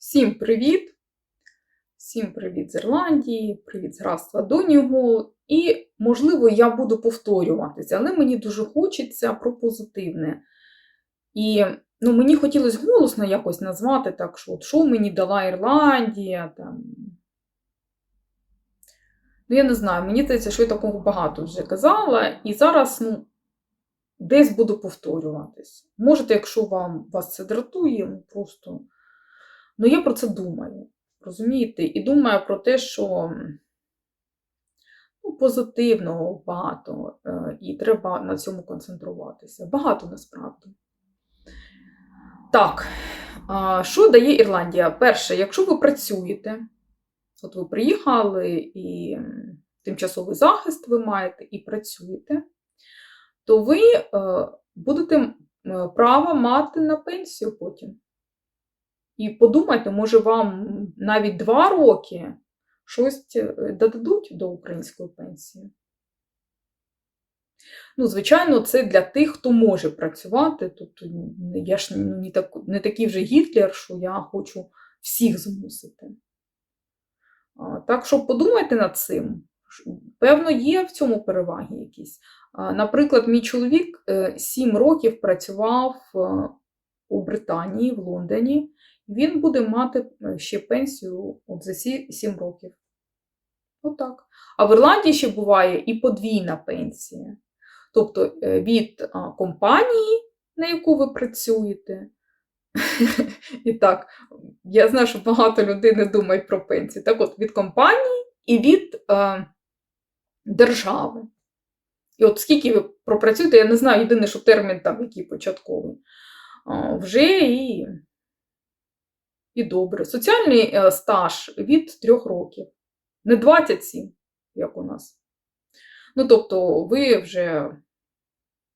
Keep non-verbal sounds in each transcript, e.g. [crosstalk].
Всім привіт! Всім привіт з Ірландії, привіт з графства Донігол. І, можливо, я буду повторюватися, але мені дуже хочеться про позитивне. І ну, мені хотілося голосно якось назвати так, що от, що мені дала Ірландія. Там. Ну, я не знаю, мені здається, що я такого багато вже казала. І зараз ну, десь буду повторюватись. Можете, якщо вам, вас це дратує, ну просто. Ну, я про це думаю. Розумієте? І думаю про те, що ну, позитивного багато, е, і треба на цьому концентруватися. Багато насправді. Так, що дає Ірландія? Перше, якщо ви працюєте, от ви приїхали і тимчасовий захист ви маєте і працюєте, то ви е, будете право мати на пенсію потім. І подумайте, може, вам навіть два роки щось е, додадуть до української пенсії. Ну, звичайно, це для тих, хто може працювати. Тобто я ж ну, не, так, не такий вже Гітлер, що я хочу всіх змусити. Так що подумайте над цим. Певно, є в цьому переваги якісь. Наприклад, мій чоловік 7 років працював е, у Британії, в Лондоні. Він буде мати е, ще пенсію от за 7 років. Отак. А в Ірландії ще буває і подвійна пенсія. Тобто е, від компанії, на яку ви працюєте. [laughs] І так, я знаю, що багато людей не думають про пенсію. Так от, від компанії і від е, держави. І от скільки ви пропрацюєте, я не знаю, єдине, що термін там який початковий. Вже і і добре. Соціальний е, стаж від 3 років. Не 27, як у нас. Ну, тобто, ви вже.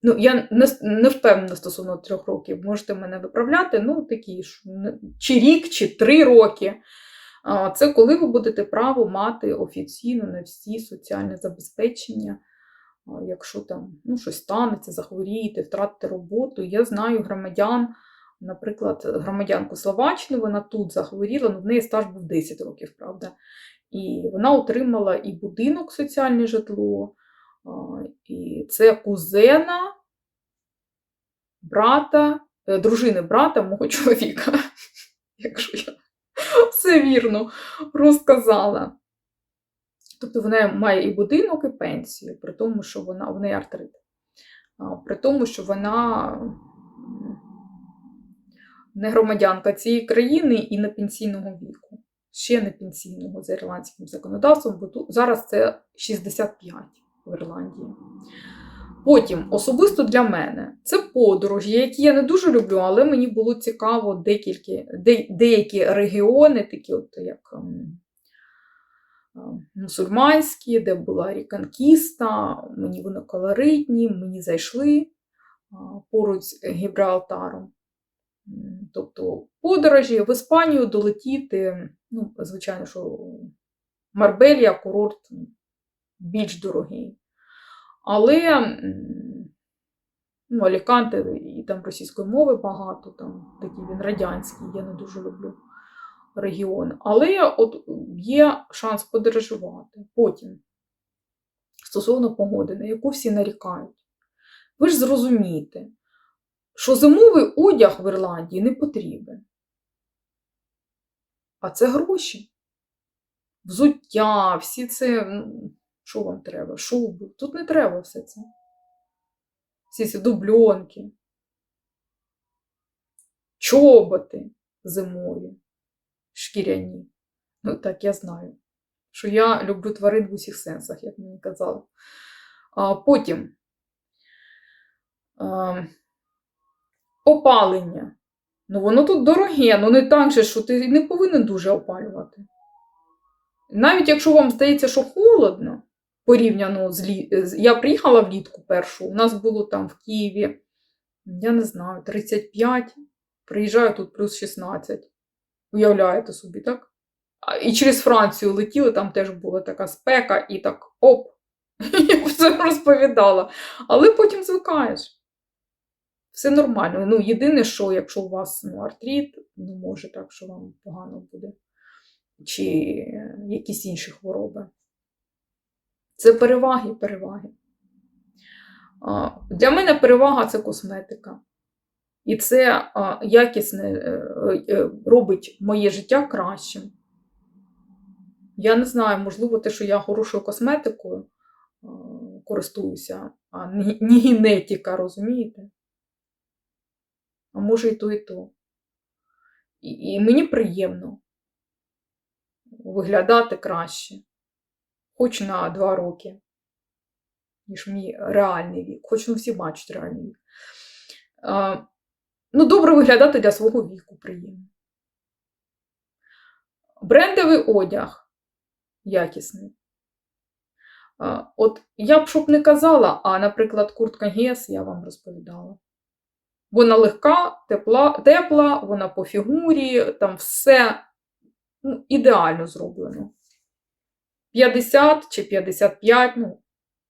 Ну, я не, не впевнена стосовно трьох років, можете мене виправляти, ну, такі ж, чи рік, чи три роки. Це коли ви будете право мати офіційно на всі соціальне забезпечення, якщо там ну, щось станеться, захворієте, втратите роботу. Я знаю громадян. Наприклад, громадянку Словаччини, вона тут захворіла, ну в неї стаж був 10 років, правда. І вона отримала і будинок, соціальне житло, і це кузена брата, е, дружини брата мого [laughs] чоловіка, якщо я все вірно розказала. Тобто вона має і будинок, і пенсію, при тому, що вона в неї артрит. При тому, що вона не громадянка цієї країни і не пенсійного віку. Ще не пенсійного за ірландським законодавством, бо тут зараз це 65 в Ірландії. Потім, особисто для мене, це подорожі, які я не дуже люблю, але мені було цікаво декілька, де, деякі регіони, такі от як ем, ем, мусульманські, де була ріканкіста, мені вони колоритні, мені зайшли поруч з Гібралтаром. Тобто подорожі в Іспанію долетіти, ну, звичайно, що Марбелія, курорт більш дорогий. Але ну, Аліканте і там російської мови багато, там такий він радянський, я не дуже люблю регіон. Але от є шанс подорожувати. Потім, стосовно погоди, на яку всі нарікають. Ви ж зрозумієте, що зимовий одяг в Ірландії не потрібен. А це гроші. Взуття, всі це, що вам треба? Шуби. Тут не треба все це. Всі ці дубльонки, чоботи зимові, шкіряні. Ну, так, я знаю, що я люблю тварин в усіх сенсах, як мені казали. А Потім. А, Опалення. Ну, воно тут дороге, ну не так же, що ти не повинен дуже опалювати. Навіть якщо вам здається, що холодно, порівняно з лі... Я приїхала влітку першу, у нас було там в Києві, я не знаю, 35, приїжджаю тут плюс 16. Уявляєте собі, так? І через Францію летіли, там теж була така спека, і так оп! [laughs] Я все розповідала. Але потім звикаєш. Все нормально. Ну, єдине, що якщо у вас ну, артрит, ну може так, що вам погано буде. Чи якісь інші хвороби. Це переваги, переваги. Для мене перевага це косметика. І це якісне е, е, робить моє життя кращим. Я не знаю, можливо, те, що я хорошою косметикою користуюся, а не, не генетика, розумієте? А може і то, і то. І, і мені приємно виглядати краще, хоч на два роки, ніж мій реальний вік, хоч ну всі бачать реальний вік. А, ну, добре виглядати для свого віку приємно. Брендовий одяг якісний. От я б щоб не казала, а, наприклад, куртка Гес я вам розповідала. Вона легка, тепла, тепла, вона по фігурі, там все ну, ідеально зроблено. 50 чи 55, ну,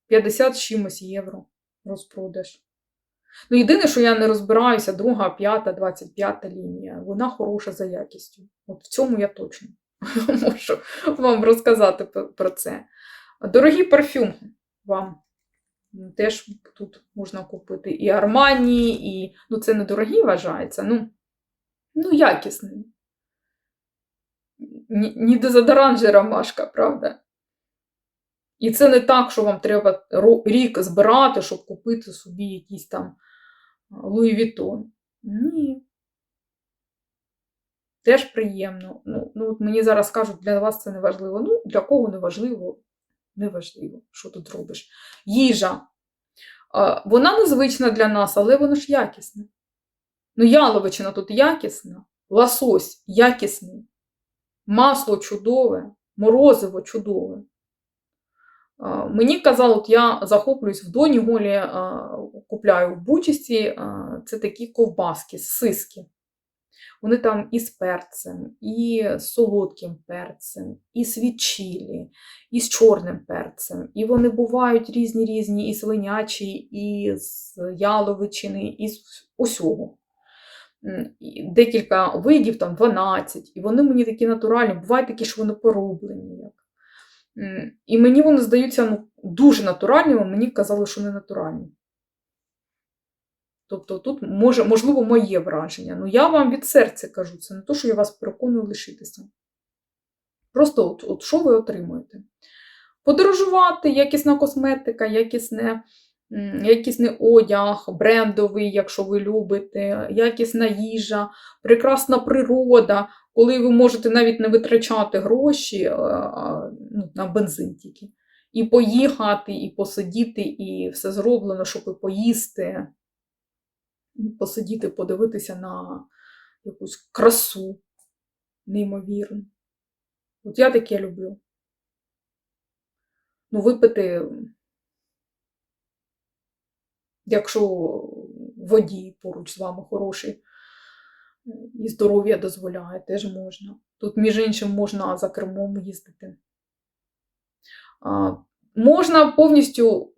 50 з чимось євро розпродаж. Ну, єдине, що я не розбираюся, друга, п'ята, 25 лінія. Вона хороша за якістю. От в цьому я точно [laughs] можу вам розказати про це. Дорогі парфюми вам теж тут можна купити і Армані, і ну, це не дорогі вважається, ну, ну якісний. Ні дезодорант же ромашка, правда? І це не так, що вам треба рік збирати, щоб купити собі якийсь там Луї Вітон. Ні. Теж приємно. Ну, ну, от Мені зараз кажуть, для вас це не важливо. Ну, для кого не важливо, не важливо, що тут робиш. Їжа. Вона незвична для нас, але вона ж якісна. Ну, яловичина тут якісна, лосось якісний, масло чудове, морозиво чудове. Мені казали, от я захоплююсь в Доні Голі, купляю в Бучасті, це такі ковбаски, сиски. Вони там і з перцем, і з солодким перцем, і з відчілі, і з чорним перцем. І вони бувають різні різні, і свинячі, і з яловичини, і з усього. Декілька видів, там 12, і вони мені такі натуральні, бувають такі, що вони пороблені. І мені вони здаються ну, дуже натуральними, мені казали, що не натуральні. Тобто тут може, можливо моє враження. Ну я вам від серця кажу, це не то, що я вас переконую лишитися. Просто от, от що ви отримуєте? Подорожувати, якісна косметика, якісне, якісний одяг, брендовий, якщо ви любите, якісна їжа, прекрасна природа, коли ви можете навіть не витрачати гроші ну, на бензин тільки. І поїхати, і посидіти, і все зроблено, щоб і поїсти посидіти, подивитися на якусь красу неймовірну. От я таке люблю. Ну, випити, якщо водій поруч з вами хороший і здоров'я дозволяє, теж можна. Тут, між іншим, можна за кермом їздити. Можна повністю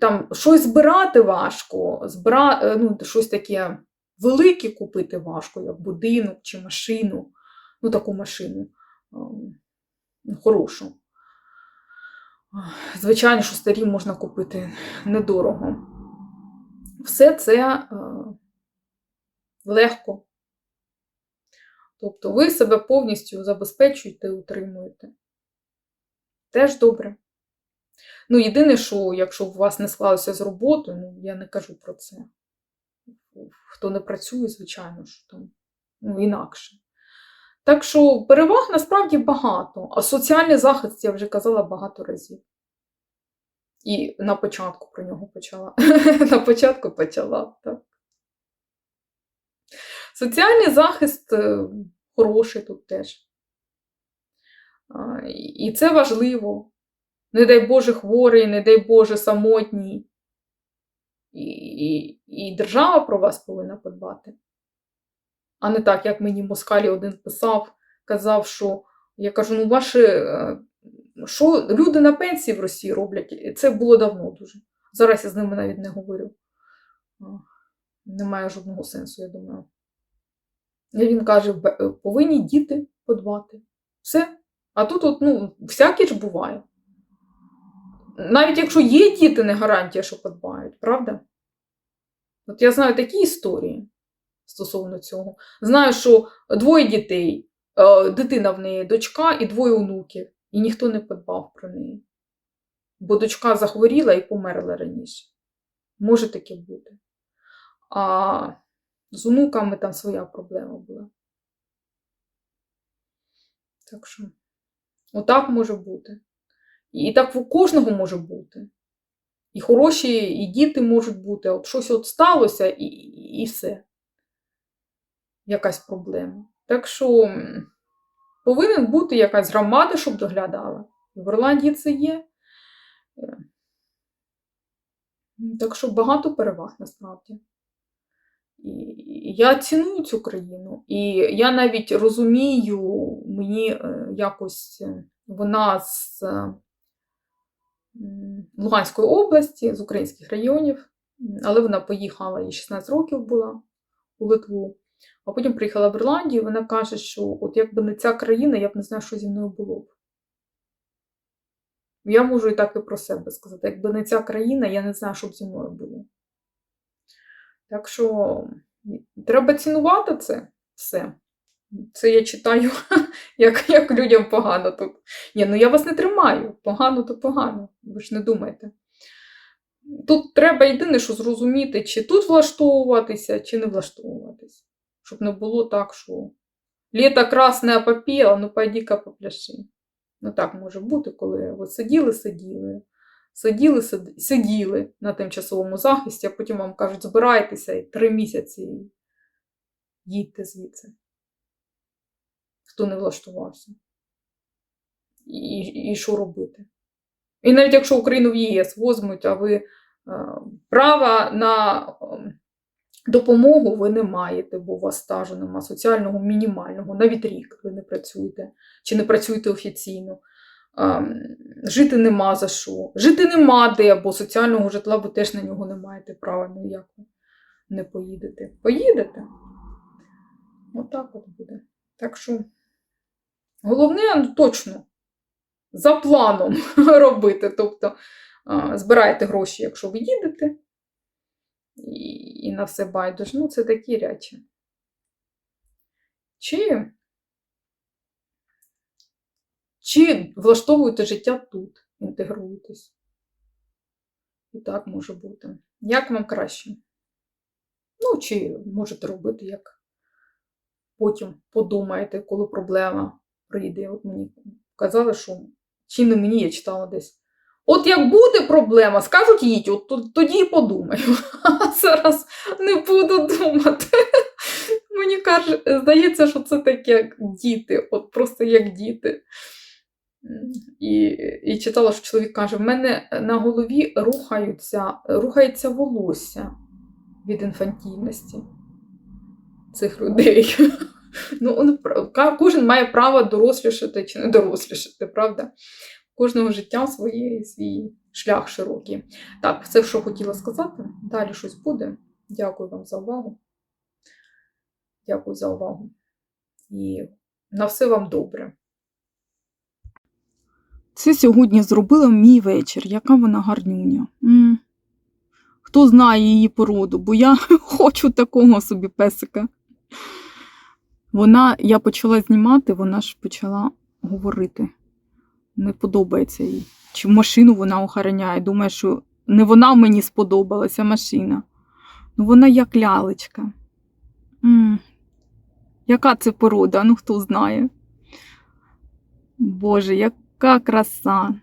там щось збирати важко, збира, е, ну, щось таке велике купити важко, як будинок чи машину, ну таку машину хорошу. Звичайно, що старі можна купити недорого. Все це е, легко. Тобто ви себе повністю забезпечуєте і утримуєте. Теж добре. Ну, єдине, що якщо у вас не склалося з роботою, ну я не кажу про це. Хто не працює, звичайно, що там ну, інакше. Так що переваг насправді багато, а соціальний захист, я вже казала багато разів. І на початку про нього почала. [laughs] на початку почала, так. Соціальний захист е, хороший тут теж. І це важливо не дай Боже, хворий, не дай Боже, самотній. І, і, і держава про вас повинна подбати. А не так, як мені Москалі один писав, казав, що я кажу, ну ваші, е, що люди на пенсії в Росії роблять? Це було давно дуже. Зараз я з ними навіть не говорю. немає жодного сенсу, я думаю. І він каже: повинні діти подбати. Все. А тут, от, ну, всяке ж буває. Навіть якщо є діти, не гарантія, що подбають, правда? От я знаю такі історії стосовно цього. Знаю, що двоє дітей, е, дитина в неї дочка і двоє онуків, і ніхто не подбав про неї. Бо дочка захворіла і померла раніше. Може таке бути. А з онуками там своя проблема була. Так що, отак може бути. І так у кожного може бути. І хороші, і діти можуть бути. От щось от сталося, і, і, все. Якась проблема. Так що повинен бути якась громада, щоб доглядала. В Ірландії це є. Е, Так що багато переваг насправді. І я ціную цю країну. І я навіть розумію, мені е, якось е, вона з Луганської області, з українських районів, але вона поїхала, їй 16 років була у Литву. А потім приїхала в Ірландію, і вона каже, що от якби не ця країна, я б не знаю, що зі мною було б. Я можу і так і про себе сказати. Якби не ця країна, я не знаю, що б зі мною було. Так що треба цінувати це все. Це я читаю, [laughs] як, як людям погано тут. Ні, ну я вас не тримаю. Погано то погано. Ви ж не думайте. Тут треба єдине, що зрозуміти, чи тут влаштовуватися, чи не влаштовуватися. Щоб не було так, що літо красне а попіла, ну пойди-ка попляши. Ну так може бути, коли ви сиділи, сиділи, сиділи, сиділи на тимчасовому захисті, а потім вам кажуть, збирайтеся і три місяці їдьте звідси. Хто не влаштувався. І, і що робити? І навіть якщо Україну в ЄС возьмуть, а ви е, права на е, допомогу ви не маєте, бо у вас стажу нема соціального мінімального, навіть рік ви не працюєте чи не працюєте офіційно. Ем, Жити нема за що. Жити нема де, бо соціального житла ви теж на нього не маєте права. Як ви не поїдете? Поїдете? Отак от буде. Так що головне, ну точно, за планом [laughs] робити. Тобто збирайте гроші, якщо ви їдете, і, на все байдуже. Ну, це такі речі. Чи, чи влаштовуєте життя тут, інтегруєтесь? І так може бути. Як вам краще? Ну, чи можете робити, як потім подумаєте, коли проблема прийде. От мені казали, що чи не мені я читала десь. От як буде проблема, скажуть їдь, от тоді і подумаю. А [laughs] зараз не буду думати. [laughs] Мені каже, здається, що це таке як діти, от просто як діти. І, і читала, що чоловік каже: в мене на голові рухаються, рухається волосся від інфантільності цих людей. [laughs] Ну, он кожен має право дорослішати чи не дорослішати, правда? Кожного життя своє, свій шлях широкий. Так, це що хотіла сказати. Далі щось буде. Дякую вам за увагу. Дякую за увагу. І на все вам добре. Це сьогодні зробила мій вечір. Яка вона гарнюня. м Хто знає її породу, бо я [laughs] хочу такого собі песика. Вона, я почала знімати, вона ж почала говорити. Не подобається їй. Чи машину вона охороняє. Думає, що не вона мені сподобалася машина. Ну вона як лялечка. м Яка це порода? Ну хто знає. Боже, яка краса.